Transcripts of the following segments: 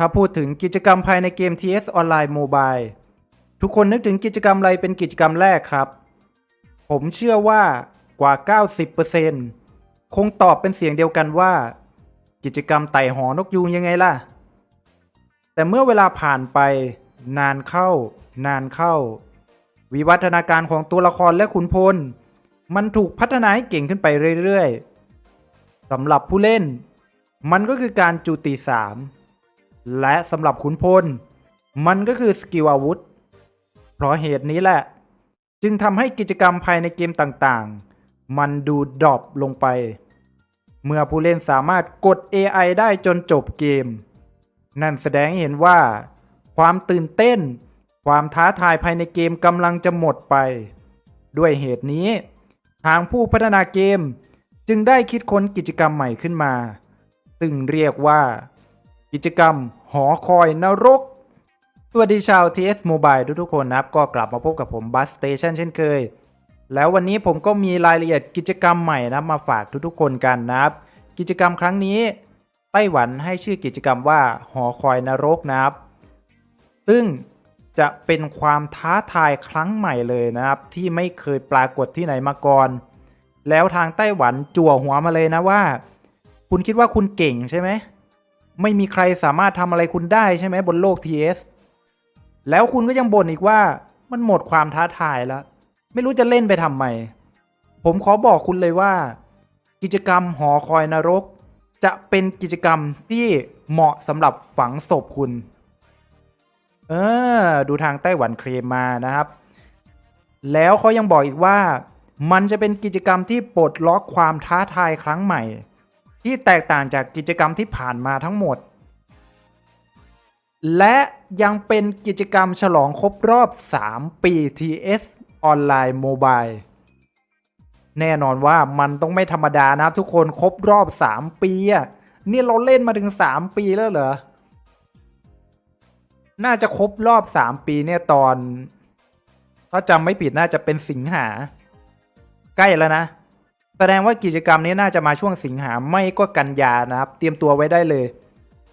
ถ้าพูดถึงกิจกรรมภายในเกม TS Online Mobile ทุกคนนึกถึงกิจกรรมอะไรเป็นกิจกรรมแรกครับ ผมเชื่อว่ากว่า 90%คงตอบเป็นเสียงเดียวกันว่า กิจกรรมไต่หอนกยูงยังไงล่ะ แต่เมื่อเวลาผ่านไปนานเข้า นานเข้า วิวัฒนาการของตัวละครและขุนพล มันถูกพัฒนาให้เก่งขึ้นไปเรื่อยๆสำหรับผู้เล่น มันก็คือการจูตีสาม และสำหรับขุนพล มันก็คือสกิลอาวุธ เพราะเหตุนี้แหละ จึงทำให้กิจกรรมภายในเกมต่างๆ มันดูดรอปลงไป เมื่อผู้เล่นสามารถกด AI ได้จนจบเกม นั่นแสดงให้เห็นว่า ความตื่นเต้น ความท้าทายภายในเกมกำลังจะหมดไป ด้วยเหตุนี้ ทางผู้พัฒนาเกมจึงได้คิดค้นกิจกรรมใหม่ขึ้นมา ซึ่งเรียกว่า กิจกรรม หอคอยนรก สวัสดีชาว TS Mobile ทุกๆคนนะครับ ก็กลับมาพบกับผม Bus Station เช่นเคย แล้ววันนี้ผมก็มีรายละเอียดกิจกรรมใหม่นะมาฝากทุกๆคนกันนะครับ กิจกรรมครั้งนี้ ไต้หวันให้ชื่อกิจกรรมว่า หอคอยนรกนะครับ ซึ่งจะเป็นความท้าทายครั้งใหม่เลยนะครับ ที่ไม่เคยปรากฏที่ไหนมาก่อน แล้วทางไต้หวันจั่วหัวมาเลยนะว่า คุณคิดว่าคุณเก่งใช่ไหม ไม่มีใครสามารถทำอะไรคุณได้ใช่ไหมบนโลก TS แล้วคุณก็ยังบ่นอีกว่ามันหมดความท้าทายแล้ว ไม่รู้จะเล่นไปทำไม ผมขอบอกคุณเลยว่า กิจกรรมหอคอยนรก จะเป็นกิจกรรมที่เหมาะสำหรับฝังศพคุณ เออ ดูทางไต้หวันเคลมมานะครับ แล้วเขายังบอกอีกว่า มันจะเป็นกิจกรรมที่ปลดล็อกความท้าทายครั้งใหม่ ที่แตกต่างจากกิจกรรมที่ผ่านมาทั้งหมด และยังเป็นกิจกรรมฉลองครบรอบ 3 ปี TS ออนไลน์โมบายแน่นอนว่ามันต้องไม่ธรรมดานะครับทุกคนครบรอบ 3 ปีอะนี่เราเล่นมาถึง 3 ปีแล้วเหรอ น่าจะครบรอบ 3 ปีเนี่ยตอน ถ้าจำไม่ผิดน่าจะเป็นสิงหา ใกล้แล้วนะ แสดงว่ากิจกรรมนี้น่าจะมาช่วงสิงหาไม่ก็กันยานะครับ เตรียมตัวไว้ได้เลย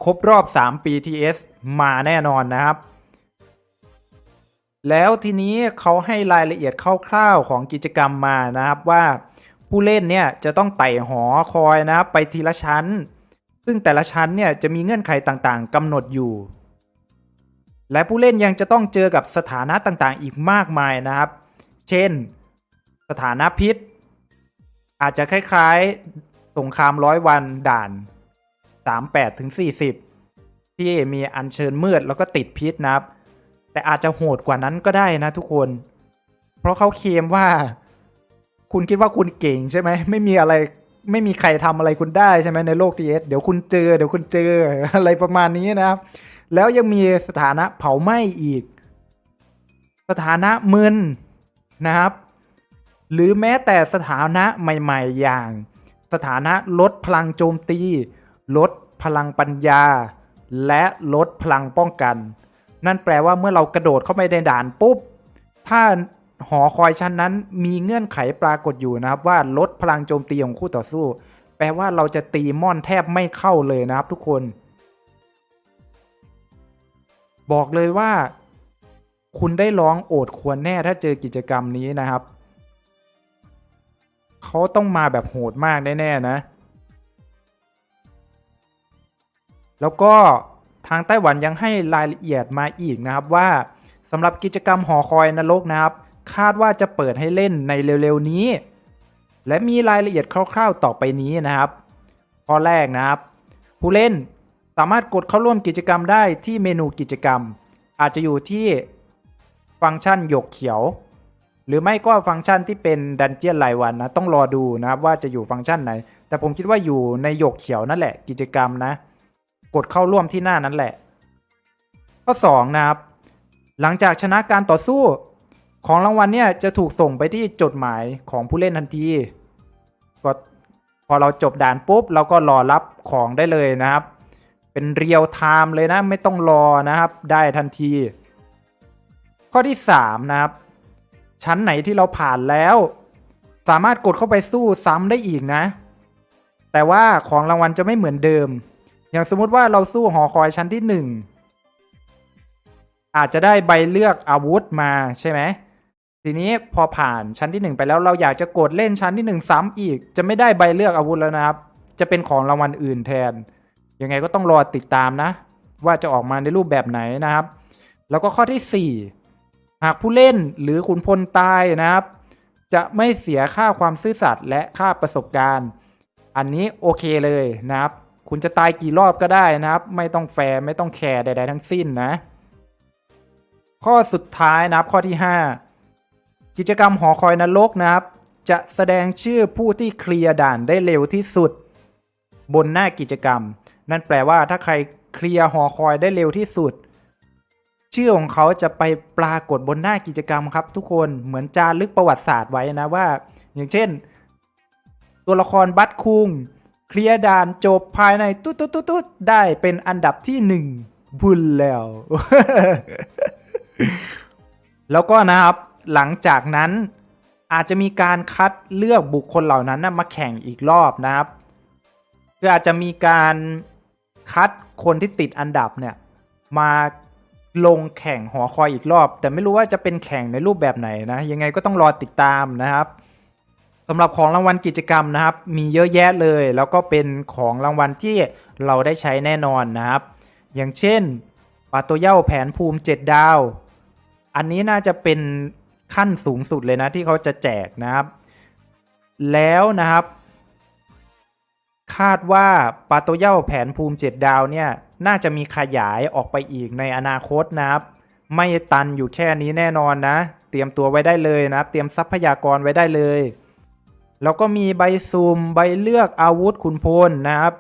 ครบรอบ 3 ปี TS มาแน่นอนนะครับ แล้วทีนี้เขาให้รายละเอียดคร่าวๆของกิจกรรมมานะครับว่าผู้เล่นเนี่ยจะต้องไต่หอคอยนะครับไปทีละชั้น ซึ่งแต่ละชั้นเนี่ยจะมีเงื่อนไขต่างๆกำหนดอยู่ และผู้เล่นยังจะต้องเจอกับสถานะต่างๆ อีกมากมายนะครับ เช่น สถานะพิษ อาจจะคล้ายๆ สงครามร้อยวันด่าน 38ถึง40 ที่มีอัญเชิญมืดแล้วก็ติดพิษนะครับ แต่อาจจะโหดกว่านั้นก็ได้นะทุกคน เพราะเขาเคลมว่า คุณคิดว่าคุณเก่งใช่ไหม ไม่มีอะไรไม่มีใครทำอะไรคุณได้ใช่ไหมในโลก TS เดี๋ยวคุณเจอ เดี๋ยวคุณเจออะไรประมาณนี้นะครับ แล้วยังมีสถานะเผาไหม้อีก สถานะมึนนะครับ หรือแม้แต่สถานะใหม่ๆ อย่าง สถานะลดพลังโจมตี ลดพลังปัญญา และลดพลังป้องกัน นั่นแปลว่าเมื่อเรากระโดดเข้าไปในด่านปุ๊บ ถ้าหอคอยชั้นนั้นมีเงื่อนไขปรากฏอยู่นะครับ ว่าลดพลังโจมตีของคู่ต่อสู้ แปลว่าเราจะตีม่อนแทบไม่เข้าเลยนะครับทุกคน บอกเลยว่า คุณได้ร้องโอดควรแน่ถ้าเจอกิจกรรมนี้นะครับ เขาต้องมาแบบโหดมากแน่ๆนะ แล้วก็ทางไต้หวันยังให้รายละเอียดมาอีกนะครับว่าสำหรับกิจกรรมหอคอยนรกนะครับ คาดว่าจะเปิดให้เล่นในเร็วๆนี้ และมีรายละเอียดคร่าวๆต่อไปนี้นะครับข้อแรกนะครับ ผู้เล่นสามารถกดเข้าร่วมกิจกรรมได้ที่เมนูกิจกรรม อาจจะอยู่ที่ฟังก์ชันหยกเขียว หรือไม่ก็ฟังก์ชันที่เป็นดันเจียนรายวันนะ ต้องรอดูนะครับว่าจะอยู่ฟังก์ชันไหน แต่ผมคิดว่าอยู่ในหยกเขียวนั่นแหละกิจกรรมนะ กดเข้าร่วมที่หน้านั้นแหละ ข้อ2นะครับ หลังจากชนะการต่อสู้ ของรางวัลเนี่ยจะถูกส่งไปที่จดหมายของผู้เล่นทันทีก็พอเราจบด่านปุ๊บเราก็รอรับของได้เลยนะครับ เป็นเรียลไทม์เลยนะไม่ต้องรอนะครับ ได้ทันที ข้อที่ 3 นะครับ ชั้นไหนที่เราผ่านแล้ว สามารถกดเข้าไปสู้ซ้ำได้อีกนะ แต่ว่าของรางวัลจะไม่เหมือนเดิม อย่างสมมุติว่าเราสู้หอคอยชั้นที่หนึ่งอาจจะได้ใบเลือกอาวุธมาใช่ไหมทีนี้พอผ่านชั้นที่หนึ่งไปแล้วเราอยากจะกดเล่นชั้นที่หนึ่งซ้ำอีก จะไม่ได้ใบเลือกอาวุธแล้วนะครับ จะเป็นของรางวัลอื่นแทน ยังไงก็ต้องรอติดตามนะ ว่าจะออกมาในรูปแบบไหนนะครับ แล้วก็ข้อที่ 4 หากผู้เล่นหรือขุนพลตายนะครับ จะไม่เสียค่าความซื่อสัตย์และค่าประสบการณ์ อันนี้โอเคเลยนะครับ คุณจะตายกี่รอบก็ได้นะครับ ไม่ต้องแฟร์ไม่ต้องแคร์ใด ๆ ทั้งสิ้นนะ ข้อสุดท้ายนะครับข้อที่ 5 กิจกรรมหอคอยนรกนะครับ จะแสดงชื่อผู้ที่เคลียร์ด่านได้เร็วที่สุด บนหน้ากิจกรรม นั่นแปลว่าถ้าใครเคลียร์หอคอยได้เร็วที่สุด ชื่อของเขาจะไปปรากฏบนหน้ากิจกรรมครับ ทุกคนเหมือนจารึกประวัติศาสตร์ไว้นะว่า อย่างเช่น ตัวละครบัตคุงเคลียร์ด่านจบภายในตุ๊ดตุ๊ดตุ๊ดตุ๊ดได้เป็นอันดับที่หนึ่งบุญแล้ว แล้วก็นะครับหลังจากนั้นอาจจะมีการคัดเลือกบุคคลเหล่านั้นนะมาแข่งอีกรอบนะครับคืออาจจะมีการคัดคนที่ติดอันดับเนี่ยมา ลงแข่งหอคอยอีกรอบ แต่ไม่รู้ว่าจะเป็นแข่งในรูปแบบไหนนะ ยังไงก็ต้องรอติดตามนะครับสำหรับของรางวัลกิจกรรมนะครับ มีเยอะแยะเลย แล้วก็เป็นของรางวัลที่เราได้ใช้แน่นอนนะครับ อย่างเช่นปลาตัวเย้าแผนภูมิ 7 ดาว อันนี้น่าจะเป็นขั้นสูงสุดเลยนะที่เขาจะแจกนะครับ แล้วนะครับ คาดว่าปาโตเย่าแผนภูมิ 7 ดาวเนี่ย น่าจะมีขยายออกไปอีกในอนาคตนะครับ ไม่ตันอยู่แค่นี้แน่นอนนะ เตรียมตัวไว้ได้เลยนะครับ เตรียมทรัพยากรไว้ได้เลย แล้วก็มีใบซูมใบเลือกอาวุธขุนพลนะครับ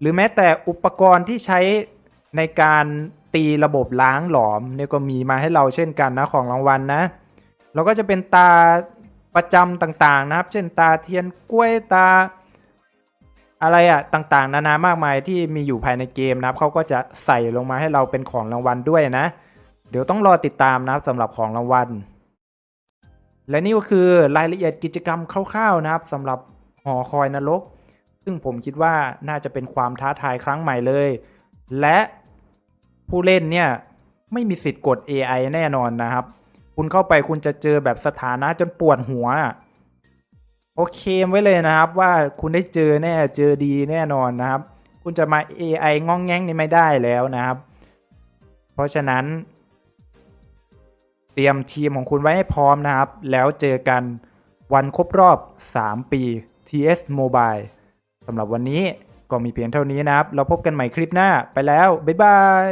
หรือแม้แต่อุปกรณ์ที่ใช้ในการตีระบบล้างหลอมเนี่ยก็มีมาให้เราเช่นกันนะของรางวัลนะแล้วก็จะเป็นตาประจำต่างๆนะครับ เช่นตาเทียนกล้วยตา อะไรอะต่างๆ นานามากมายที่มีอยู่ภายในเกมนะครับเขาก็จะใส่ลงมาให้เราเป็นของรางวัลด้วยนะ เดี๋ยวต้องรอติดตามนะครับสำหรับของรางวัล และนี่ก็คือรายละเอียดกิจกรรมคร่าวๆนะครับสำหรับหอคอยนรก ซึ่งผมคิดว่าน่าจะเป็นความท้าทายครั้งใหม่เลย และผู้เล่นเนี่ยไม่มีสิทธิ์กด AI แน่นอนนะครับ คุณเข้าไปคุณจะเจอแบบสถานะจนปวดหัว โอเคไว้เลยนะครับว่าคุณได้เจอแน่เจอดีแน่นอนนะครับ คุณจะมา AI งองแงงนี่ไม่ได้แล้วนะครับ เพราะฉะนั้น เตรียมทีมของคุณไว้ให้พร้อมนะครับ แล้วเจอกันวันครบรอบ 3 ปี TS Mobile สำหรับวันนี้ก็มีเพียงเท่านี้นะครับ เราพบกันใหม่คลิปหน้าไปแล้ว บ๊ายบาย